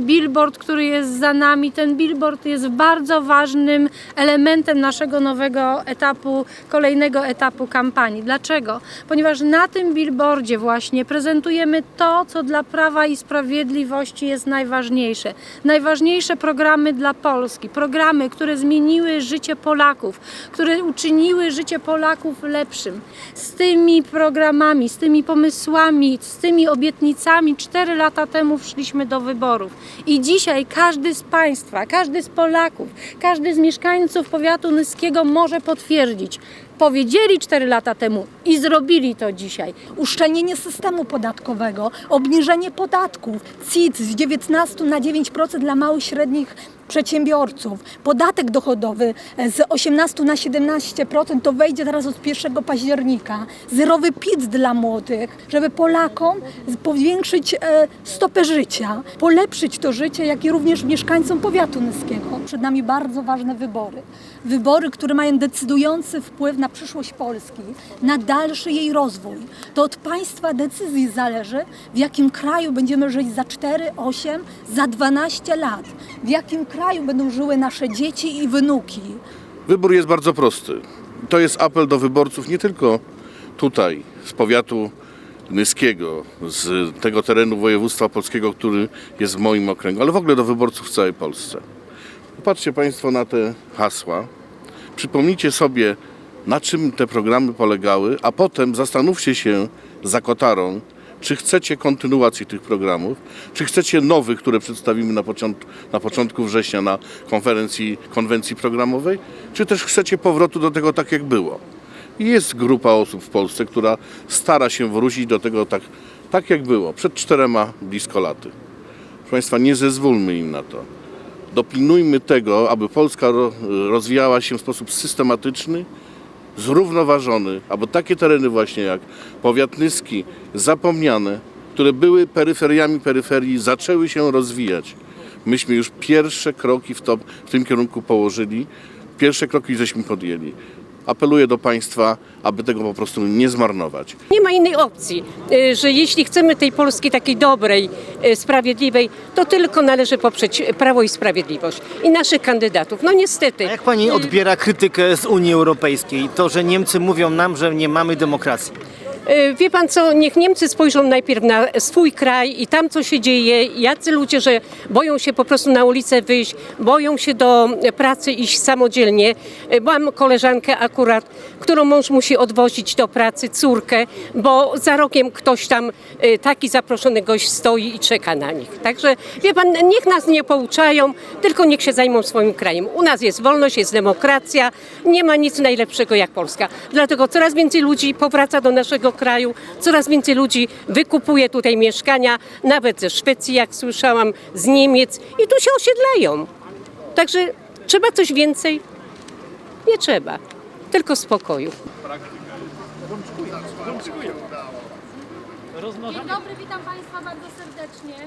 Billboard, który jest za nami, ten billboard jest bardzo ważnym elementem naszego nowego etapu, kolejnego etapu kampanii. Dlaczego? Ponieważ na tym billboardzie właśnie prezentujemy to, co dla Prawa i Sprawiedliwości jest najważniejsze. Najważniejsze programy dla Polski, programy, które zmieniły życie Polaków, które uczyniły życie Polaków lepszym. Z tymi programami, z tymi pomysłami, z tymi obietnicami 4 lata temu wszliśmy do wyborów. I dzisiaj każdy z Państwa, każdy z Polaków, każdy z mieszkańców powiatu nyskiego może potwierdzić. Powiedzieli 4 lata temu i zrobili to dzisiaj. uszczelnienie systemu podatkowego, obniżenie podatków, CIT z 19 na 9% dla małych i średnich przedsiębiorców, podatek dochodowy e, z 18 na 17% to wejdzie teraz od 1 października, zerowy PIT dla młodych, żeby Polakom powiększyć e, stopę życia, polepszyć to życie, jak i również mieszkańcom powiatu nyskiego. Przed nami bardzo ważne wybory. Wybory, które mają decydujący wpływ na przyszłość Polski, na dalszy jej rozwój. To od Państwa decyzji zależy, w jakim kraju będziemy żyć za 4, 8, za 12 lat. W jakim kraju będą żyły nasze dzieci i wnuki. Wybór jest bardzo prosty. To jest apel do wyborców nie tylko tutaj, z powiatu nyskiego, z tego terenu województwa polskiego, który jest w moim okręgu, ale w ogóle do wyborców w całej Polsce. Popatrzcie Państwo na te hasła. Przypomnijcie sobie, na czym te programy polegały, a potem zastanówcie się za kotarą, czy chcecie kontynuacji tych programów, czy chcecie nowych, które przedstawimy na, począt- na początku września na konferencji, konwencji programowej, czy też chcecie powrotu do tego tak jak było. Jest grupa osób w Polsce, która stara się wrócić do tego tak, tak jak było, przed czterema blisko laty. Proszę Państwa, nie zezwólmy im na to. Dopilnujmy tego, aby Polska ro- rozwijała się w sposób systematyczny, zrównoważony, aby takie tereny właśnie jak powiat nyski, zapomniane, które były peryferiami peryferii, zaczęły się rozwijać. Myśmy już pierwsze kroki w, to, w tym kierunku położyli, pierwsze kroki żeśmy podjęli. Apeluję do Państwa, aby tego po prostu nie zmarnować. Nie ma innej opcji, y, że jeśli chcemy tej Polski takiej dobrej, y, sprawiedliwej, to tylko należy poprzeć Prawo i Sprawiedliwość i naszych kandydatów. No niestety. A jak pani y, odbiera krytykę z Unii Europejskiej? To, że Niemcy mówią nam, że nie mamy demokracji. Y, Wie pan co, niech Niemcy spojrzą najpierw na swój kraj i tam co się dzieje, jacy ludzie, że boją się po prostu na ulicę wyjść, boją się do pracy iść samodzielnie. Y, Mam koleżankę akurat, którą mąż musi odwozić do pracy, córkę, bo za rogiem ktoś tam, y, taki zaproszony gość stoi i czeka na nich. Także wie pan, niech nas nie pouczają, tylko niech się zajmą swoim krajem. U nas jest wolność, jest demokracja, nie ma nic najlepszego jak Polska. Dlatego coraz więcej ludzi powraca do naszego kraju, coraz więcej ludzi wykupuje tutaj mieszkania, nawet ze Szwecji, jak słyszałam, z Niemiec i tu się osiedlają. Także trzeba coś więcej? Nie trzeba, tylko spokoju. Dzień dobry, witam Państwa bardzo serdecznie.